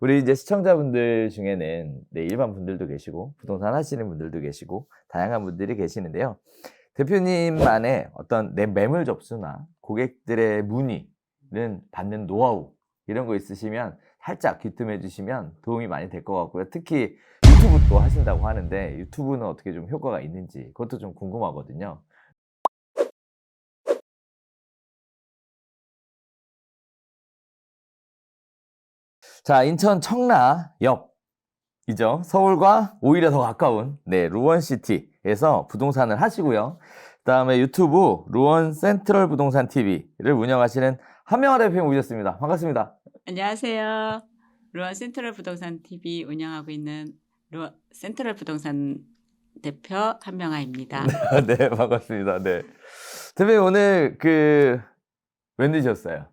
우리 이제 시청자분들 중에는 네, 일반 분들도 계시고 부동산 하시는 분들도 계시고 다양한 분들이 계시는데요. 대표님만의 어떤 내 매물 접수나 고객들의 문의는 받는 노하우 이런 거 있으시면 살짝 귀뜸해 주시면 도움이 많이 될 것 같고요. 특히 유튜브도 하신다고 하는데 유튜브는 어떻게 좀 효과가 있는지 그것도 좀 궁금하거든요. 자, 인천 청라 옆이죠. 서울과 오히려 더 가까운 네, 루원시티에서 부동산을 하시고요. 그다음에 유튜브 루원 센트럴 부동산 TV를 운영하시는 한명화 대표님 오셨습니다. 반갑습니다. 안녕하세요. 루원 센트럴 부동산 TV 운영하고 있는 루원 센트럴 부동산 대표 한명아입니다. 네, 반갑습니다. 네. 대표님 오늘 그 웬일이셨어요?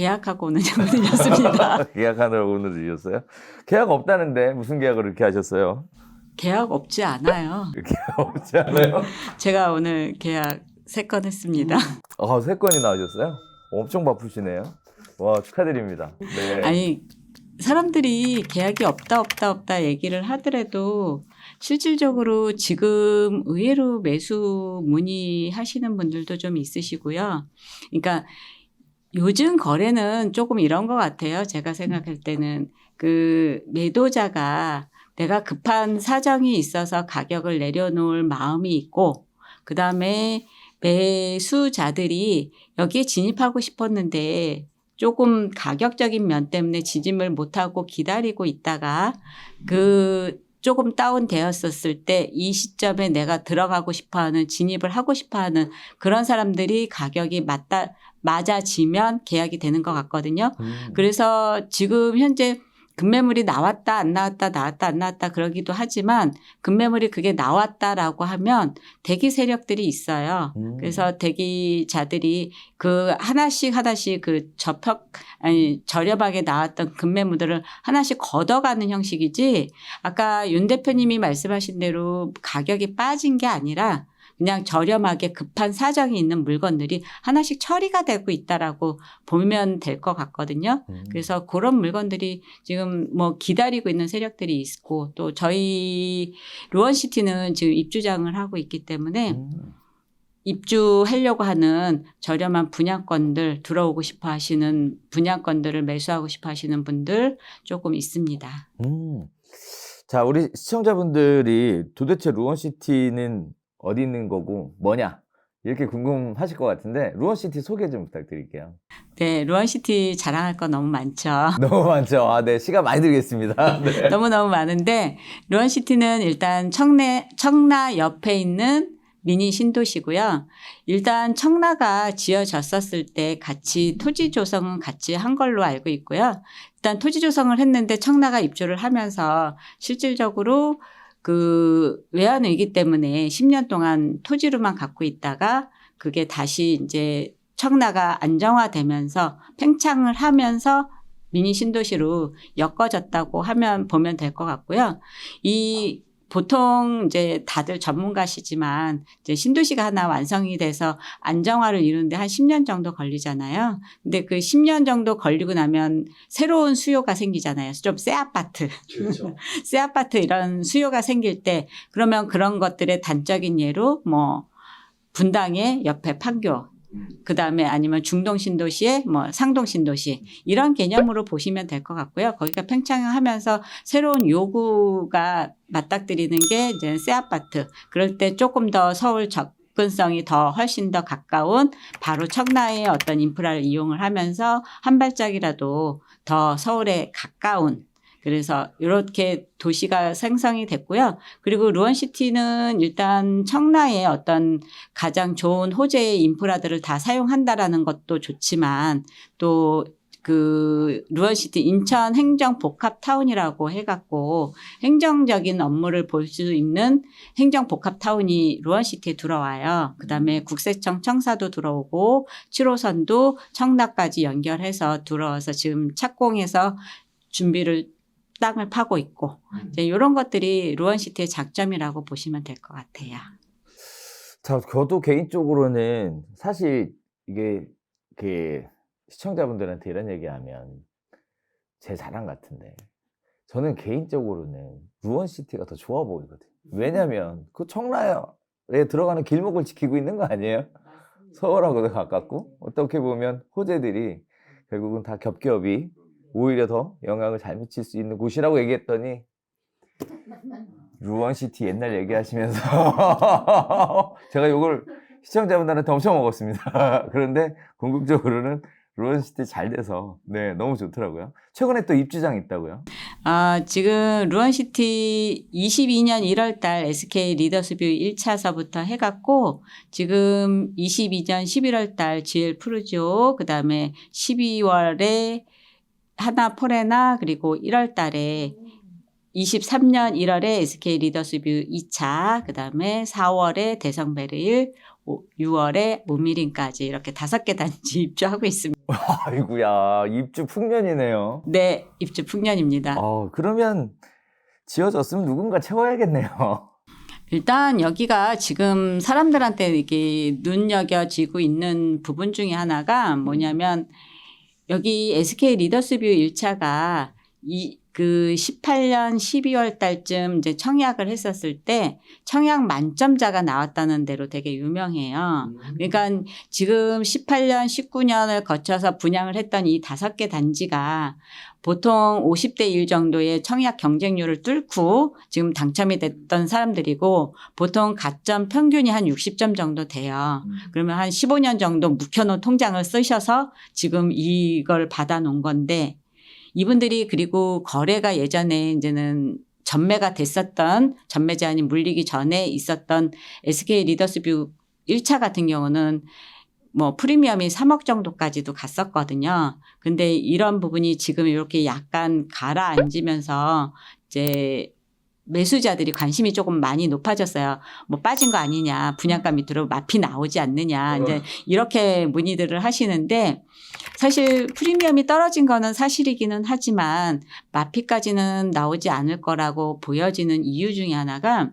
계약하고 오는 장면이었습니다. 계약하느라고 오늘 늦으셨어요? 계약 없다는데 무슨 계약을 이렇게 하셨어요? 계약 없지 않아요. 계약 없지 않아요? 제가 오늘 계약 세 건 했습니다. 아, 세 건이 나오셨어요? 엄청 바쁘시네요. 와, 축하드립니다. 네. 아니 사람들이 계약이 없다 없다 없다 얘기를 하더라도 실질적으로 지금 의외로 매수 문의하시는 분들도 좀 있으시고요. 그러니까 요즘 거래는 조금 이런 것 같아요. 제가 생각할 때는 그 매도자가 내가 급한 사정이 있어서 가격을 내려놓을 마음이 있고 그 다음에 매수자들이 여기에 진입하고 싶었는데 조금 가격적인 면 때문에 진입을 못하고 기다리고 있다가 그 조금 다운되었었을 때 이 시점에 내가 들어가고 싶어 하는 진입을 하고 싶어 하는 그런 사람들이 가격이 맞다, 맞아지면 계약이 되는 것 같거든요. 음. 그래서 지금 현재 급매물이 나왔다 안 나왔다 나왔다 안 나왔다 그러기도 하지만 급매물이 그게 나왔다라고 하면 대기 세력들이 있어요. 음. 그래서 대기자들이 그 하나씩 하나씩 그 접혁 아니 저렴하게 나왔던 급매물들을 하나씩 걷어가는 형식이지 아까 윤 대표님이 말씀하신 대로 가격이 빠진 게 아니라 그냥 저렴하게 급한 사정이 있는 물건들이 하나씩 처리가 되고 있다라고 보면 될 것 같거든요. 음. 그래서 그런 물건들이 지금 뭐 기다리고 있는 세력들이 있고 또 저희 루원시티는 지금 입주장을 하고 있기 때문에 음. 입주하려고 하는 저렴한 분양권들 들어오고 싶어 하시는 분양권들을 매수하고 싶어 하시는 분들 조금 있습니다. 음. 자, 우리 시청자분들이 도대체 루원시티는 어디 있는 거고 뭐냐? 이렇게 궁금하실 것 같은데 루원시티 소개 좀 부탁드릴게요. 네, 루원시티 자랑할 거 너무 많죠. 너무 많죠? 아, 네. 시간 많이 들겠습니다. 네. 너무 너무 많은데 루원시티는 일단 청내, 청라 옆에 있는 미니 신도시고요. 일단 청라가 지어졌었을 때 같이 토지 조성은 같이 한 걸로 알고 있고요. 일단 토지 조성을 했는데 청라가 입주를 하면서 실질적으로 그 외환위기 때문에 10년 동안 토지로만 갖고 있다가 그게 다시 이제 청라가 안정화되면서 팽창을 하면서 미니 신도시로 엮어졌다고 하면 보면 될 것 같고요. 이 보통 이제 다들 전문가시지만 이제 신도시가 하나 완성이 돼서 안정화를 이루는데 한 10년 정도 걸리잖아요. 근데 그 10년 정도 걸리고 나면 새로운 수요가 생기잖아요. 좀 새 아파트. 그렇죠. 새 아파트 이런 수요가 생길 때 그러면 그런 것들의 단적인 예로 뭐 분당의 옆에 판교 그 다음에 아니면 중동 신도시의 뭐 상동 신도시 이런 개념으로 보시면 될 것 같고요. 거기가 팽창하면서 새로운 요구가 맞닥뜨리는 게 이제 새 아파트. 그럴 때 조금 더 서울 접근성이 더 훨씬 더 가까운 바로 청라의 어떤 인프라를 이용을 하면서 한 발짝이라도 더 서울에 가까운 그래서 이렇게 도시가 생성이 됐고요. 그리고 루원시티는 일단 청라의 어떤 가장 좋은 호재의 인프라들을 다 사용한다라는 것도 좋지만 또그 루원시티 인천 행정 복합 타운이라고 해갖고 행정적인 업무를 볼 수 있는 행정 복합 타운이 루원시티에 들어와요. 그다음에 국세청 청사도 들어오고 7호선도 청라까지 연결해서 들어와서 지금 착공해서 준비를 땅을 파고 있고 이제 이런 것들이 루원시티의 장점이라고 보시면 될 것 같아요. 자, 저도 개인적으로는 사실 이게 그 시청자분들한테 이런 얘기하면 제 자랑 같은데 저는 개인적으로는 루원시티가 더 좋아 보이거든요. 왜냐면 그 청라에 들어가는 길목을 지키고 있는 거 아니에요? 서울하고도 가깝고 어떻게 보면 호재들이 결국은 다 겹겹이 오히려 더 영향을 잘 미칠 수 있는 곳이라고 얘기했더니 루원시티 옛날 얘기하시면서 제가 이걸 시청자분들한테 엄청 먹었습니다. 그런데 궁극적으로는 루원시티 잘 돼서 네 너무 좋더라고요. 최근에 또 입주장 있다고요? 아, 지금 루원시티 22년 1월 달 SK 리더스뷰 1차서부터 해갖고 지금 22년 11월 달 GL 프루지오 그다음에 12월에 하나 포레나 그리고 1월 달에 23년 1월에 SK 리더스 뷰 2차 그 다음에 4월에 대성베르일 6월에 모미린까지 이렇게 다섯 개 단지 입주하고 있습니다. 아이구야 입주 풍년이네요. 네, 입주 풍년입니다. 어 그러면 지어졌으면 누군가 채워야겠네요. 일단 여기가 지금 사람들한테 이게 눈여겨지고 있는 부분 중에 하나가 뭐냐면 여기 SK 리더스뷰 1차가 이, 그 18년 12월 달쯤 이제 청약을 했었을 때 청약 만점자가 나왔다는 대로 되게 유명해요. 그러니까 지금 18년, 19년을 거쳐서 분양을 했던 이 다섯 개 단지가 보통 50대 1 정도의 청약 경쟁률을 뚫고 지금 당첨이 됐던 사람들이고 보통 가점 평균이 한 60점 정도 돼요. 그러면 한 15년 정도 묵혀놓은 통장을 쓰셔서 지금 이걸 받아놓은 건데 이분들이 그리고 거래가 예전에 이제는 전매가 됐었던 전매 제한이 물리기 전에 있었던 SK 리더스뷰 1차 같은 경우는 뭐 프리미엄이 3억 정도까지도 갔었거든요. 근데 이런 부분이 지금 이렇게 약간 가라앉으면서 이제 매수자들이 관심이 조금 많이 높아졌어요. 뭐 빠진 거 아니냐, 분양가 밑으로 마피 나오지 않느냐, 이제 이렇게 문의들을 하시는데 사실 프리미엄이 떨어진 거는 사실이기는 하지만 마피까지는 나오지 않을 거라고 보여지는 이유 중에 하나가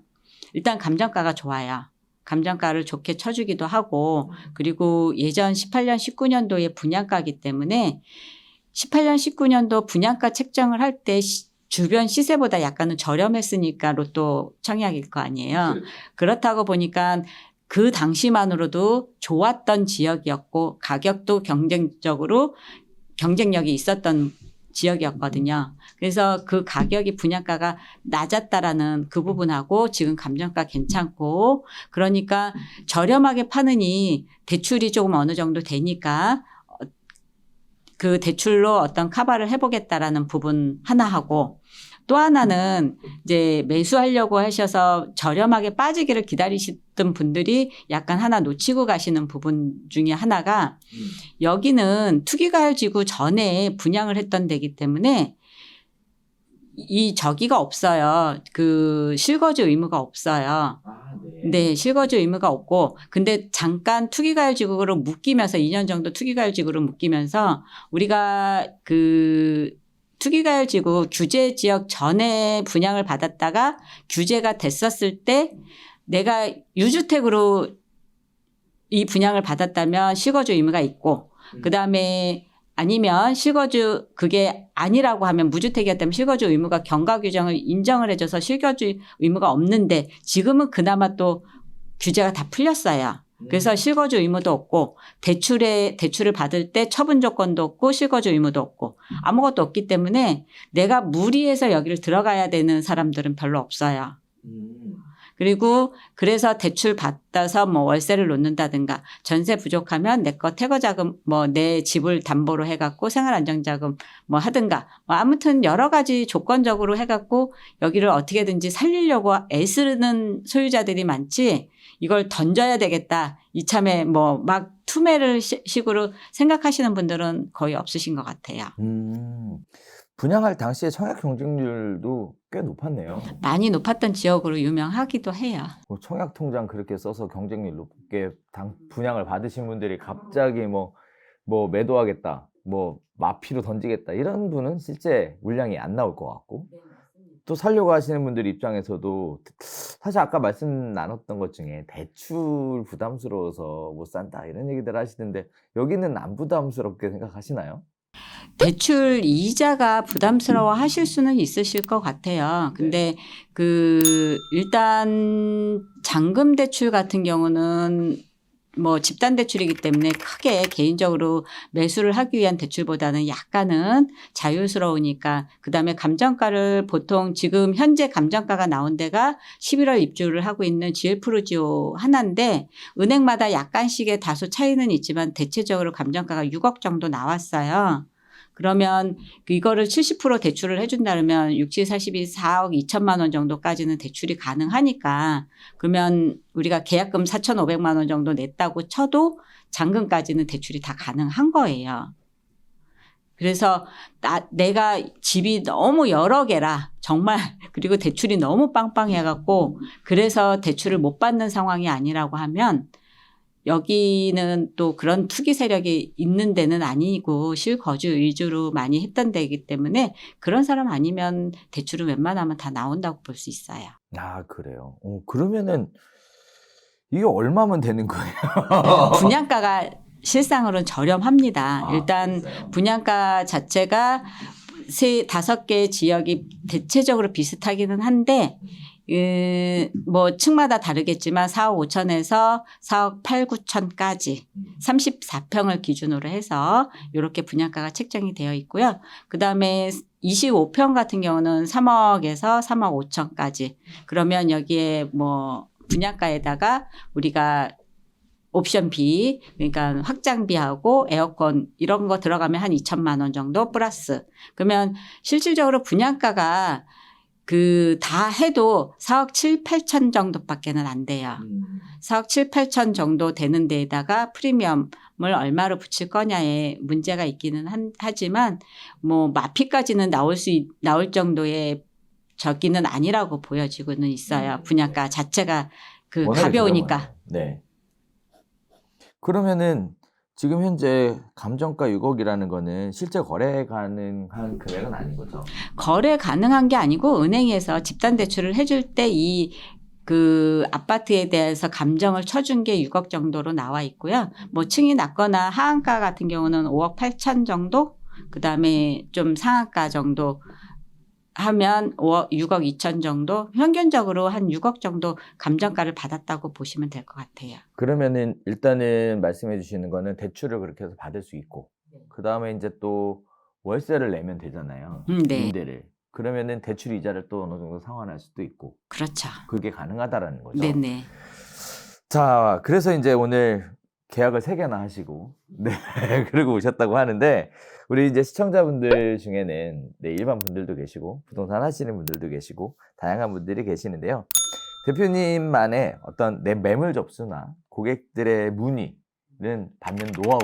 일단 감정가가 좋아요. 감정가를 좋게 쳐주기도 하고 그리고 예전 18년 19년도의 분양가기 때문에 18년 19년도 분양가 책정을 할때 주변 시세보다 약간은 저렴했으니까 로또 청약일 거 아니에요. 그렇다고 보니까 그 당시만으로도 좋았던 지역이었고 가격도 경쟁적으로 경쟁력이 있었던 지역이었거든요. 그래서 그 가격이 분양가가 낮았다라는 그 부분하고 지금 감정가 괜찮고 그러니까 저렴하게 파느니 대출이 조금 어느 정도 되니까 어, 그 대출로 어떤 카바를 해보겠다라는 부분 하나 하고 또 하나는 이제 매수하려고 하셔서 저렴하게 빠지기를 기다리시던 분들이 약간 하나 놓치고 가시는 부분 중에 하나가 여기는 투기가열 지구 전에 분양을 했던 데기 때문에 이 저기가 없어요. 그 실거주 의무가 없어요. 네, 실거주 의무가 없고, 근데 잠깐 투기가열지구로 묶이면서 2년 정도 투기가열지구로 묶이면서 우리가 그 투기가열지구 규제 지역 전에 분양을 받았다가 규제가 됐었을 때 내가 유주택으로 이 분양을 받았다면 실거주 의무가 있고, 그 다음에 아니면 실거주 그게 아니라고 하면 무주택이었 다면 실거주 의무가 경과 규정을 인정을 해줘서 실거주 의무가 없는데 지금은 그나마 또 규제가 다 풀렸어요. 그래서 실거주 의무도 없고 대출에 대출을 받을 때 처분 조건도 없고 실거주 의무도 없고 아무것도 없기 때문에 내가 무리해서 여기를 들어가야 되는 사람들은 별로 없어요. 그리고 그래서 대출 받아서 뭐 월세를 놓는다든가 전세 부족하면 내 거 태거 자금 뭐 내 집을 담보로 해갖고 생활 안정 자금 뭐 하든가 뭐 아무튼 여러 가지 조건적으로 해갖고 여기를 어떻게든지 살리려고 애쓰는 소유자들이 많지 이걸 던져야 되겠다 이참에 뭐 막 투매를 시- 식으로 생각하시는 분들은 거의 없으신 것 같아요. 음, 분양할 당시에 청약 경쟁률도 꽤 높았네요. 많이 높았던 지역으로 유명하기도 해요. 뭐 청약 통장 그렇게 써서 경쟁률 높게 당, 분양을 받으신 분들이 갑자기 뭐, 뭐 매도하겠다, 뭐 마피로 던지겠다 이런 분은 실제 물량이 안 나올 것 같고 또 살려고 하시는 분들 입장에서도 사실 아까 말씀 나눴던 것 중에 대출 부담스러워서 못 산다 이런 얘기들 하시는데 여기는 안 부담스럽게 생각하시나요? 대출 이자가 부담스러워 하실 수는 있으실 것 같아요. 근데 그 일단 잔금 대출 같은 경우는 뭐 집단 대출이기 때문에 크게 개인적으로 매수를 하기 위한 대출보다는 약간은 자유스러우니까 그다음에 감정가를 보통 지금 현재 감정가가 나온 데가 11월 입주를 하고 있는 GL 프로지오 하나인데 은행마다 약간씩의 다소 차이는 있지만 대체적으로 감정가가 6억 정도 나왔어요. 그러면 이거를 70% 대출을 해준다면 67, 42, 4억 2천만 원 정도까지는 대출이 가능하니까 그러면 우리가 계약금 4,500만 원 정도 냈다고 쳐도 잔금까지는 대출이 다 가능한 거예요. 그래서 나, 내가 집이 너무 여러 개라 정말 그리고 대출이 너무 빵빵해갖고 그래서 대출을 못 받는 상황이 아니라고 하면 여기는 또 그런 투기 세력이 있는 데는 아니고 실거주 위주로 많이 했던 데이기 때문에 그런 사람 아니면 대출은 웬만하면 다 나온다고 볼 수 있어요. 아 그래요. 어, 그러면은 이게 얼마면 되는 거예요? 분양가가 실상으로는 저렴합니다. 아, 일단 그래요? 분양가 자체가 세 다섯 개 지역이 대체적으로 비슷하기는 한데 그, 뭐 층마다 다르겠지만 4억 5천에서 4억 8, 9천까지 34평을 기준으로 해서 이렇게 분양가가 책정이 되어 있고요. 그다음에 25평 같은 경우는 3억에서 3억 5천까지. 그러면 여기에 뭐 분양가에다가 우리가 옵션 비, 그러니까 확장비하고 에어컨 이런 거 들어가면 한 2천만 원 정도 플러스. 그러면 실질적으로 분양가가 그 다 해도 4억 7, 8천 정도밖에는 안 돼요. 음. 4억 7, 8천 정도 되는 데에다가 프리미엄을 얼마로 붙일 거냐에 문제가 있기는 한, 하지만 뭐 마피까지는 나올 수 있- 나올 정도의 저기는 아니라고 보여지고는 있어요. 분양가 자체가 그 가벼우니까. 네. 그러면은 지금 현재 감정가 6억이라는 거는 실제 거래 가능한 금액은 아닌 거죠. 거래 가능한 게 아니고 은행에서 집단 대출을 해줄 때 이 그 아파트에 대해서 감정을 쳐준 게 6억 정도로 나와 있고요. 뭐 층이 낮거나 하한가 같은 경우는 5억 8천 정도, 그 다음에 좀 상한가 정도 하면 5억, 6억 2천 정도, 평균적으로 한 6억 정도 감정가를 받았다고 보시면 될 것 같아요. 그러면은 일단은 말씀해 주시는 거는 대출을 그렇게 해서 받을 수 있고 그 다음에 이제 또 월세를 내면 되잖아요. 음, 네, 임대를. 그러면은 대출 이자를 또 어느 정도 상환할 수도 있고 그렇죠. 그게 가능하다라는 거죠. 네네. 자, 그래서 이제 오늘 계약을 세 개나 하시고, 네, 그러고 오셨다고 하는데, 우리 이제 시청자분들 중에는, 네, 일반 분들도 계시고, 부동산 하시는 분들도 계시고, 다양한 분들이 계시는데요. 대표님만의 어떤 내 매물 접수나 고객들의 문의는 받는 노하우,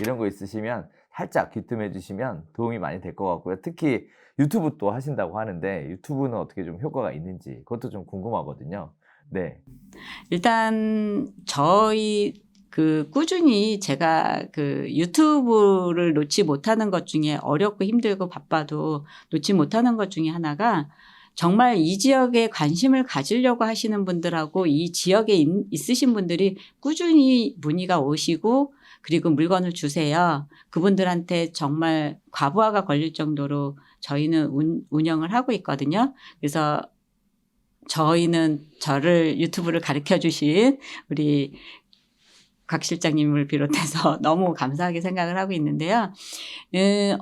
이런 거 있으시면 살짝 귀뜸해 주시면 도움이 많이 될 것 같고요. 특히 유튜브 또 하신다고 하는데, 유튜브는 어떻게 좀 효과가 있는지, 그것도 좀 궁금하거든요. 네. 일단 저희 그 꾸준히 제가 그 유튜브를 놓지 못하는 것 중에 어렵고 힘들고 바빠도 놓지 못하는 것 중에 하나가 정말 이 지역에 관심을 가지려고 하시는 분들하고 이 지역에 있, 있으신 분들이 꾸준히 문의가 오시고 그리고 물건을 주세요. 그분들한테 정말 과부하가 걸릴 정도로 저희는 운, 운영을 하고 있거든요. 그래서 저희는 저를 유튜브를 가르쳐 주신 우리 곽 실장님을 비롯해서 너무 감사하게 생각을 하고 있는데요. 음,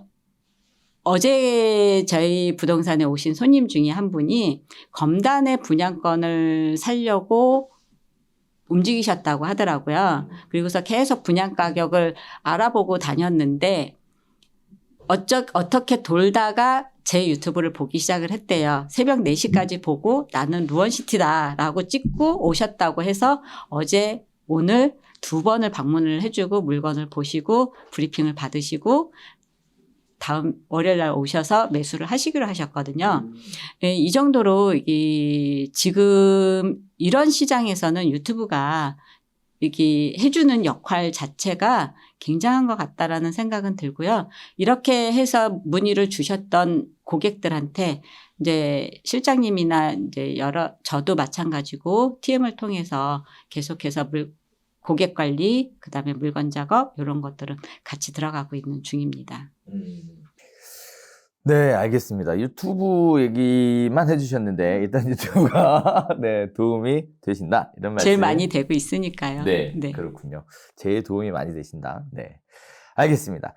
어제 저희 부동산에 오신 손님 중에 한 분이 검단의 분양권을 살려고 움직이셨다고 하더라고요. 그리고서 계속 분양 가격을 알아보고 다녔는데 어쩌, 어떻게 돌다가 제 유튜브를 보기 시작을 했대요. 새벽 4시까지 보고 나는 루원시티다라고 찍고 오셨다고 해서 어제 오늘 두 번을 방문을 해주고 물건을 보시고 브리핑을 받으시고 다음 월요일 날 오셔서 매수를 하시기로 하셨거든요. 예, 이 정도로 이 지금 이런 시장에서는 유튜브가 이렇게 해주는 역할 자체가 굉장한 것 같다라는 생각은 들고요. 이렇게 해서 문의를 주셨던 고객들한테 이제 실장님이나 이제 여러 저도 마찬가지고 TM을 통해서 계속해서 물 고객 관리, 그 다음에 물건 작업 이런 것들은 같이 들어가고 있는 중입니다. 음. 네, 알겠습니다. 유튜브 얘기만 해주셨는데 일단 유튜브가 네 도움이 되신다 이런 말씀. 제일 많이 되고 있으니까요. 네, 그렇군요. 제일 도움이 많이 되신다. 네, 알겠습니다.